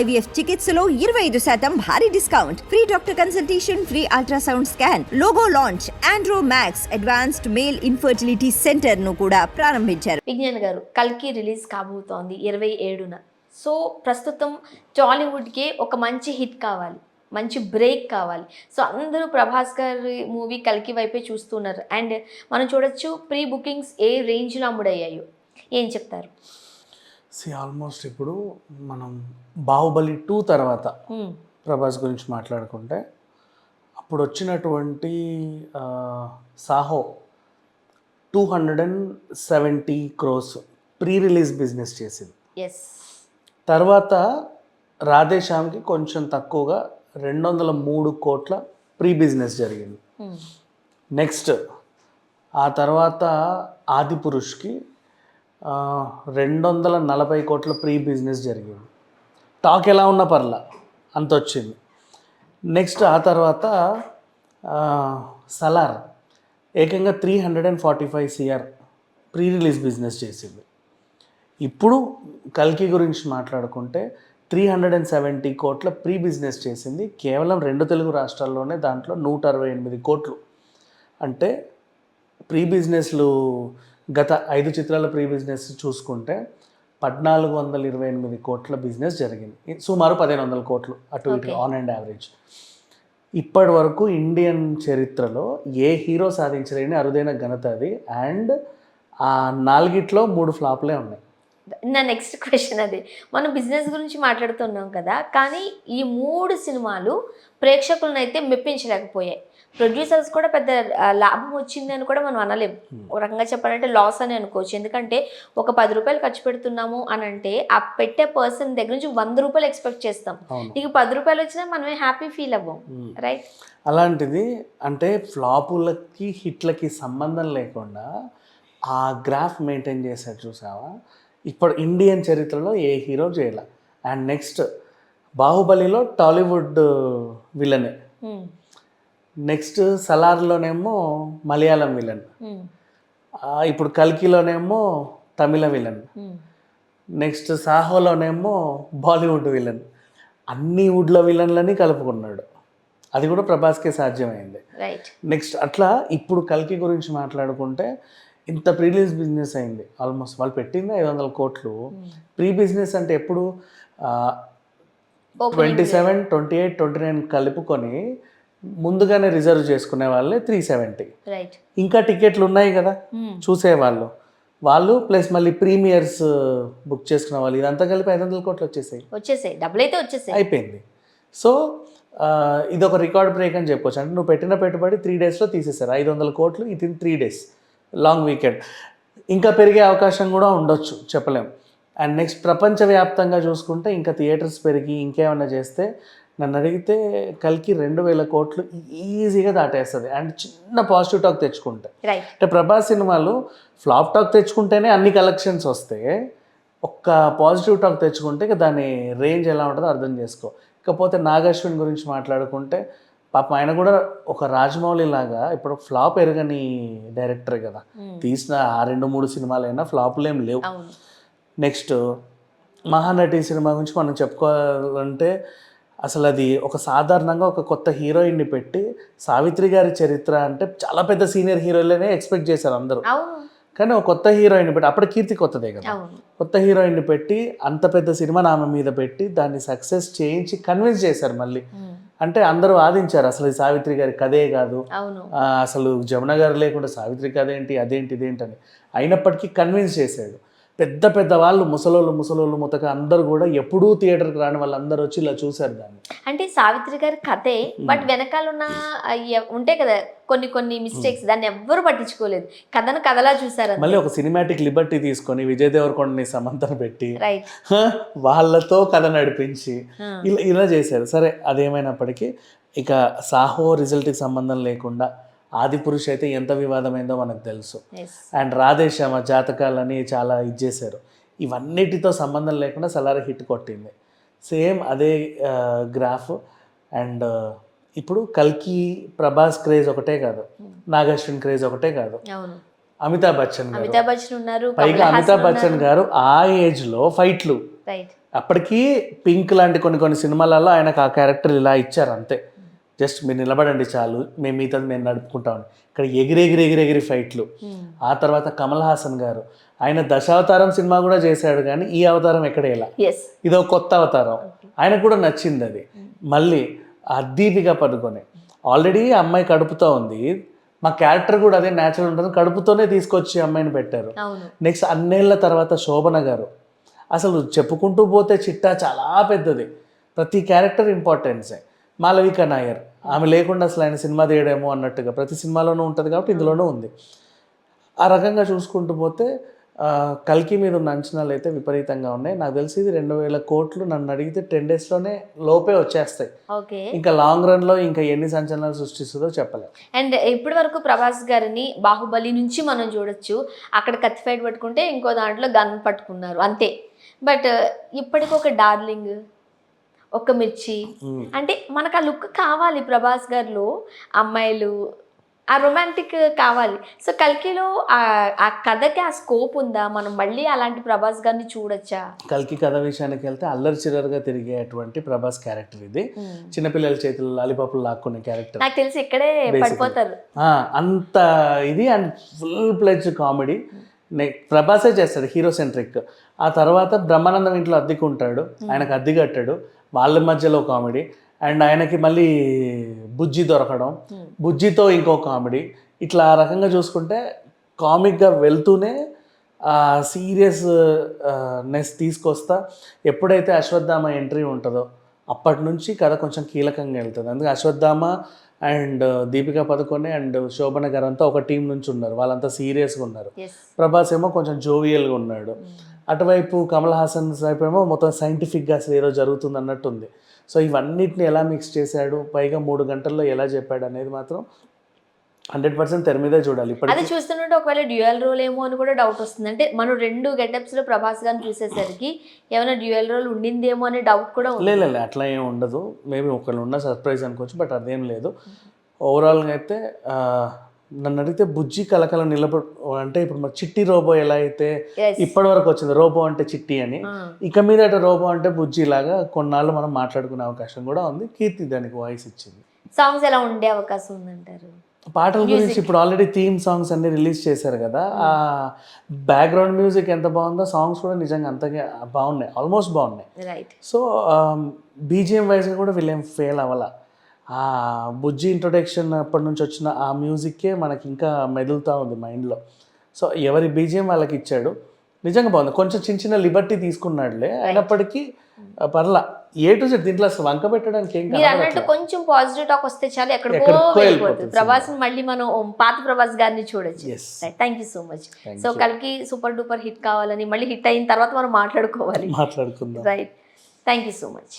IVF చికిత్సలో ఇరవై ఐదు శాతం భారీ discount. Free doctor consultation free ultrasound scan logo launch Andro Max advanced male infertility సెంటర్ను కూడా ప్రారంభించారు. విజ్ఞాన్ గారు కల్కి రిలీజ్ కాబోతోంది ఇరవై ఏడున. సో ప్రస్తుతం టాలీవుడ్కి ఒక మంచి హిట్ కావాలి మంచి బ్రేక్ కావాలి. సో అందరూ ప్రభాస్ గారి మూవీ కల్కి వైపే చూస్తున్నారు. అండ్ మనం చూడొచ్చు ప్రీ బుకింగ్స్ ఏ రేంజ్లో అమ్ముడయ్యాయో. ఏం చెప్తారు? సి ఆల్మోస్ట్ ఇప్పుడు మనం బాహుబలి టూ తర్వాత. ప్రభాస్ గురించి మాట్లాడుకుంటే అప్పుడు వచ్చినటువంటి Saaho two hundred and seventy crores pre release business చేసింది తర్వాత రాధేశ్యామ్కి కొంచెం తక్కువగా రెండు వందల మూడు కోట్ల ప్రీ బిజినెస్ జరిగింది. నెక్స్ట్ ఆ తర్వాత ఆదిపురుష్కి రెండు వందల నలభై కోట్ల ప్రీ బిజినెస్ జరిగింది. టాక్ ఎలా ఉన్నా పర్లా అంత వచ్చింది నెక్స్ట్ ఆ తర్వాత సలార్ ఏకంగా three hundred and forty five CR pre release business చేసింది. ఇప్పుడు కల్కి గురించి మాట్లాడుకుంటే త్రీ హండ్రెడ్ అండ్ సెవెంటీ కోట్ల ప్రీ బిజినెస్ చేసింది కేవలం రెండు తెలుగు రాష్ట్రాల్లోనే దాంట్లో నూట అరవై ఎనిమిది కోట్లు. అంటే ప్రీ బిజినెస్లు గత ఐదు చిత్రాల ప్రీ బిజినెస్ చూసుకుంటే పద్నాలుగు వందల ఇరవై ఎనిమిది కోట్ల బిజినెస్ జరిగింది. సుమారు పదిహేను వందల కోట్లు అటు ఇటు. On and average. ఇప్పటి వరకు ఇండియన్ చరిత్రలో ఏ హీరో సాధించలేని అరుదైన ఘనత అది. అండ్ ఆ నాలుగిట్లో మూడు ఫ్లాప్లే ఉన్నాయి. నా నెక్స్ట్ క్వశ్చన్ అది. మనం బిజినెస్ గురించి మాట్లాడుతున్నాం కదా కానీ ఈ మూడు సినిమాలు ప్రేక్షకులను అయితే మెప్పించలేకపోయాయి. ప్రొడ్యూసర్స్ కూడా పెద్ద లాభం వచ్చింది అని కూడా మనం అనలేం. ఒక రకంగా చెప్పాలంటే లాస్ అని అనుకోవచ్చు. ఎందుకంటే ఒక పది రూపాయలు ఖర్చు పెడుతున్నాము అని అంటే ఆ పెట్టే పర్సన్ దగ్గర నుంచి వంద రూపాయలు ఎక్స్పెక్ట్ చేస్తాం. నీకు పది రూపాయలు వచ్చినా మనమే హ్యాపీ ఫీల్ అవ్వం. Hmm. రైట్ అలాంటిది అంటే ఫ్లాపులకి హిట్లకి సంబంధం లేకుండా ఆ గ్రాఫ్ మెయింటైన్ చేశాడు చూసావా? ఇప్పుడు ఇండియన్ చరిత్రలో ఏ హీరో చేయాల. అండ్ నెక్స్ట్ బాహుబలిలో టాలీవుడ్ విలనే. నెక్స్ట్ సలార్లోనేమో మలయాళం విలన్. ఆ, ఇప్పుడు కల్కిలోనేమో తమిళ విలన్. నెక్స్ట్ సాహోలోనేమో బాలీవుడ్ విలన్. అన్ని వుడ్ల విలన్లని కలుపుకున్నాడు. అది కూడా ప్రభాస్కే సాధ్యమైంది. నెక్స్ట్ అట్లా ఇప్పుడు కల్కి గురించి మాట్లాడుకుంటే ఇంత ప్రీ రిలీజ్ బిజినెస్ అయింది. ఆల్మోస్ట్ వాళ్ళు పెట్టింది ఐదు వందల కోట్లు. ప్రీ బిజినెస్ అంటే ఎప్పుడు? Twenty seven twenty eight twenty nine కలుపుకొని ముందుగానే రిజర్వ్ చేసుకునే వాళ్ళే త్రీ సెవెంటీ ఇంకా టికెట్లు ఉన్నాయి కదా? చూసేవాళ్ళు. వాళ్ళు ప్లస్ మళ్ళీ ప్రీమియర్స్ బుక్ చేసుకునే వాళ్ళు. ఇదంతా కలిపి ఐదు వందల కోట్లు వచ్చేసాయి. వచ్చేసాయి. డబ్బులు అయితే వచ్చేసాయి. అయిపోయింది. సో ఇది ఒక రికార్డ్ బ్రేక్ అని చెప్పొచ్చు. అంటే నువ్వు పెట్టిన పెట్టుబడి త్రీ డేస్లో తీసేశారు. ఐదు వందల కోట్లు ఇది త్రీ డేస్ లాంగ్ వీకెండ్ ఇంకా పెరిగే అవకాశం కూడా ఉండొచ్చు చెప్పలేం. అండ్ నెక్స్ట్ ప్రపంచవ్యాప్తంగా చూసుకుంటే ఇంకా థియేటర్స్ పెరిగి ఇంకేమైనా చేస్తే నన్ను అడిగితే కలికి రెండు వేల కోట్లు ఈజీగా దాటేస్తుంది. అండ్ చిన్న పాజిటివ్ టాక్ తెచ్చుకుంటే. అంటే ప్రభాస్ సినిమాలు ఫ్లాప్ టాక్ తెచ్చుకుంటేనే అన్ని కలెక్షన్స్ వస్తాయి ఒక్క పాజిటివ్ టాక్ తెచ్చుకుంటే ఇక దాని రేంజ్ ఎలా ఉంటుందో అర్థం చేసుకో. ఇకపోతే నాగశ్విన్ గురించి మాట్లాడుకుంటే పాపం ఆయన కూడా ఒక రాజమౌళి లాగా ఇప్పుడు ఫ్లాప్ ఎరగని డైరెక్టర్ కదా. తీసిన ఆ రెండు మూడు సినిమాలైనా ఫ్లాపులు ఏం లేవు. నెక్స్ట్ మహానటి సినిమా గురించి మనం చెప్పుకోవాలంటే అసలు అది ఒక సాధారణంగా ఒక కొత్త హీరోయిన్ని పెట్టి సావిత్రి గారి చరిత్ర అంటే చాలా పెద్ద సీనియర్ హీరోయిన్లనే ఎక్స్పెక్ట్ చేశారు అందరూ. కానీ ఒక కొత్త హీరోయిన్ పెట్టి అప్పుడు కీర్తి కొత్తదే కదా. కొత్త హీరోయిన్ని పెట్టి అంత పెద్ద సినిమా నామ మీద పెట్టి దాన్ని సక్సెస్ చేయించి కన్విన్స్ చేశారు మళ్ళీ. అంటే అందరూ వాదించారు అసలు ఇది సావిత్రి గారి కథే కాదు. అసలు జమున గారు లేకుండా సావిత్రి కథ ఏంటి అదేంటి ఇదేంటి అని. అయినప్పటికీ కన్విన్స్ చేశాడు. పెద్ద పెద్ద వాళ్ళు ముసలోళ్ళు ముసలోళ్ళు ముతక అందరూ కూడా ఎప్పుడూ థియేటర్కి రాని వాళ్ళందరూ వచ్చి ఇలా చూశారు దాన్ని. అంటే సావిత్రి గారి కథే బట్ వెనకాల ఉన్న ఉంటాయి కదా కొన్ని కొన్ని మిస్టేక్స్ దాన్ని ఎవ్వరు పట్టించుకోలేదు. కథను కథలా చూసారు మళ్ళీ ఒక సినిమాటిక్ లిబర్టీ తీసుకొని విజయ్ దేవరకొండని సమంతను పెట్టి వాళ్ళతో కథ నడిపించి ఇలా ఇలా చేశారు. సరే అదేమైనప్పటికీ ఇక సాహో రిజల్ట్కి సంబంధం లేకుండా ఆది పురుష్ అయితే ఎంత వివాదమైందో మనకు తెలుసు. అండ్ రాధేశ్యామ జాతకాలని చాలా ఇది చేశారు ఇవన్నిటితో సంబంధం లేకుండా సలారి హిట్ కొట్టింది. సేమ్ అదే గ్రాఫ్ అండ్ ఇప్పుడు కల్కి ప్రభాస్ క్రేజ్ ఒకటే కాదు. నాగార్జున క్రేజ్ ఒకటే కాదు. అమితాబ్ బచ్చన్ గారు. అమితాబ్ బచ్చన్ ఉన్నారు పైగా అమితాబ్ బచ్చన్ గారు ఆ ఏజ్లో ఫైట్లు అప్పటికి పింక్ లాంటి కొన్ని కొన్ని సినిమాలలో ఆయనకు ఆ క్యారెక్టర్ ఇలా ఇచ్చారు అంతే. జస్ట్ మీరు నిలబడండి చాలు మేము మిగతాది మేము నడుపుకుంటామని ఇక్కడ ఎగిరి ఎగిరి ఎగిరి ఎగిరి ఫైట్లు. ఆ తర్వాత కమల్ హాసన్ గారు. ఆయన దశావతారం సినిమా కూడా చేశాడు కానీ ఈ అవతారం ఎక్కడ ఇలా ఎస్ ఇదో కొత్త అవతారం. ఆయనకు కూడా నచ్చింది అది. మళ్ళీ దీపిక పడుకొని ఆల్రెడీ అమ్మాయి కడుపుతో ఉంది. మా క్యారెక్టర్ కూడా అదే న్యాచురల్ ఉంటుంది. కడుపుతోనే తీసుకొచ్చి అమ్మాయిని పెట్టారు. నెక్స్ట్ అన్నేళ్ళ తర్వాత శోభన గారు. అసలు చెప్పుకుంటూ పోతే చిట్టా చాలా పెద్దది. ప్రతి క్యారెక్టర్ ఇంపార్టెన్సే మాలవిక నాయర్. ఆమె లేకుండా అసలు ఆయన సినిమా తీయడేమో అన్నట్టుగా ప్రతి సినిమాలోనూ ఉంటుంది కాబట్టి ఇందులోనూ ఉంది. ఆ రకంగా చూసుకుంటూ పోతే కల్కి మీద ఉన్న అంచనాలు అయితే విపరీతంగా ఉన్నాయి. నాకు తెలిసి ఇది రెండు వేల కోట్లు నన్ను అడిగితే టెన్ డేస్లోనే లోపే వచ్చేస్తాయి. ఓకే. ఇంకా లాంగ్ రన్లో ఇంకా ఎన్ని సంచలనాలు సృష్టిస్తుందో చెప్పలేం. అండ్ ఇప్పటి వరకు ప్రభాస్ గారిని బాహుబలి నుంచి మనం చూడొచ్చు. అక్కడ కత్తి ఫైట్ పట్టుకుంటే ఇంకో దాంట్లో గన్ పట్టుకున్నారు. అంతే. బట్ ఇప్పటికి ఒక డార్లింగ్ ఒక మిర్చి. అంటే మనకు ఆ లుక్ కావాలి ప్రభాస్ గారిలో అమ్మాయిలు ఆ రొమాంటిక్ కావాలి. సో కల్కిలో ఆ- కథకి ఆ స్కోప్ ఉందా? మనం మళ్ళీ అలాంటి ప్రభాస్ గారిని చూడొచ్చా? కల్కి కథ విషయానికి వెళ్తే అల్లరి చిల్లరగా తిరిగేటువంటి ప్రభాస్ క్యారెక్టర్ ఇది. చిన్నపిల్లల చేతులు లాలిపాపులు లాక్కునే క్యారెక్టర్. నాకు తెలిసి ఇక్కడే. పడిపోతారు. అంత ఇది అండ్ ఫుల్ ప్లెజ్ కామెడీ ప్రభాసే చేస్తాడు హీరో సెంట్రిక్ ఆ తర్వాత బ్రహ్మానందం ఇంట్లో అద్దెకుంటాడు ఆయనకు అద్దె కట్టాడు. వాళ్ళ మధ్యలో కామెడీ. అండ్ ఆయనకి మళ్ళీ బుజ్జి దొరకడం. బుజ్జితో ఇంకో కామెడీ. ఇట్లా ఆ రకంగా చూసుకుంటే కామిక్గా వెళ్తూనే సీరియస్ నెస్ తీసుకొస్తా. ఎప్పుడైతే అశ్వత్థామ ఎంట్రీ ఉంటుందో అప్పటి నుంచి కథ కొంచెం కీలకంగా వెళ్తుంది. అందుకే అశ్వత్థామ అండ్ దీపికా పదుకొనే అండ్ శోభన గారు అంతా ఒక టీం నుంచి ఉన్నారు. వాళ్ళంతా సీరియస్గా ఉన్నారు. ప్రభాస్ ఏమో కొంచెం జోవియల్గా ఉన్నాడు. అటువైపు కమల్ హాసన్ వైపు ఏమో మొత్తం సైంటిఫిక్గా అసలు ఏదో జరుగుతుంది అన్నట్టుంది. సో ఇవన్నిటిని ఎలా మిక్స్ చేశాడు? పైగా మూడు గంటల్లో ఎలా చెప్పాడు అనేది మాత్రం హండ్రెడ్ పర్సెంట్ తెర మీదే చూడాలి. అది చూస్తుంటే ఒకవేళ డ్యూయల్ రోల్ ఏమో అని కూడా డౌట్ వస్తుంది. అంటే మనం రెండు గెటప్స్లో ప్రభాస్ గారిని చూసేసరికి ఏమైనా డ్యూయల్ రోల్ ఉండిందేమో అనే డౌట్ కూడా ఉంది. లే లే, లే, అట్లా ఏం ఉండదు. మేబీ ఒకళ్ళు ఉన్న సర్ప్రైజ్ అనుకోవచ్చు బట్ అదేం లేదు. ఓవరాల్గా అయితే నన్ను అడిగితే బుజ్జి కలకల నిలబడి అంటే ఇప్పుడు మరి చిట్టి రోబో ఎలా అయితే. ఇప్పటి వరకు వచ్చింది? రోబో అంటే చిట్టి అని. ఇక మీద రోబో అంటే బుజ్జి లాగా కొన్నాళ్ళు మనం మాట్లాడుకునే అవకాశం కూడా ఉంది. కీర్తి దానికి వాయిస్ ఇచ్చింది. సాంగ్స్ ఎలా ఉండే అవకాశం ఉందంటారు? పాటల గురించి ఇప్పుడు ఆల్రెడీ థీమ్ సాంగ్స్ అన్ని రిలీజ్ చేశారు కదా ఆ బ్యాక్గ్రౌండ్ మ్యూజిక్ ఎంత బాగుందో సాంగ్స్ కూడా నిజంగా అంతగా బాగున్నాయి ఆల్మోస్ట్ బాగున్నాయి. రైట్ సో బీజిఎం వైజ్గా కూడా వీళ్ళేం ఫెయిల్ అవ్వాల. ఆ బుజ్జి ఇంట్రొడక్షన్ అప్పటి నుంచి వచ్చిన ఆ మ్యూజిక్కే మనకి ఇంకా మెదులుతూ ఉంది మైండ్లో సో ఎవరి బీజిఎం వాళ్ళకి ఇచ్చాడు? నిజంగా బాగుంది. కొంచెం చిన్న చిన్న లిబర్టీ తీసుకున్నాడులే. అయినప్పటికీ పర్లా. ఏ టు జెడ్ దీంట్లో అసలు వంక పెట్టడానికి ఏం మీరు అన్నట్టు. కొంచెం పాజిటివ్ టాక్ వస్తే చాలు ఎక్కడికో వెళ్ళిపోతుంది. ప్రభాస్ మళ్ళీ మనం పాత ప్రభాస్ గారిని చూడొచ్చు. Thank you so much so. కలికి సూపర్ డూపర్ హిట్ కావాలని మళ్ళీ హిట్ అయిన తర్వాత మనం మాట్లాడుకోవాలి. మాట్లాడుకుందాం. Right thank you so much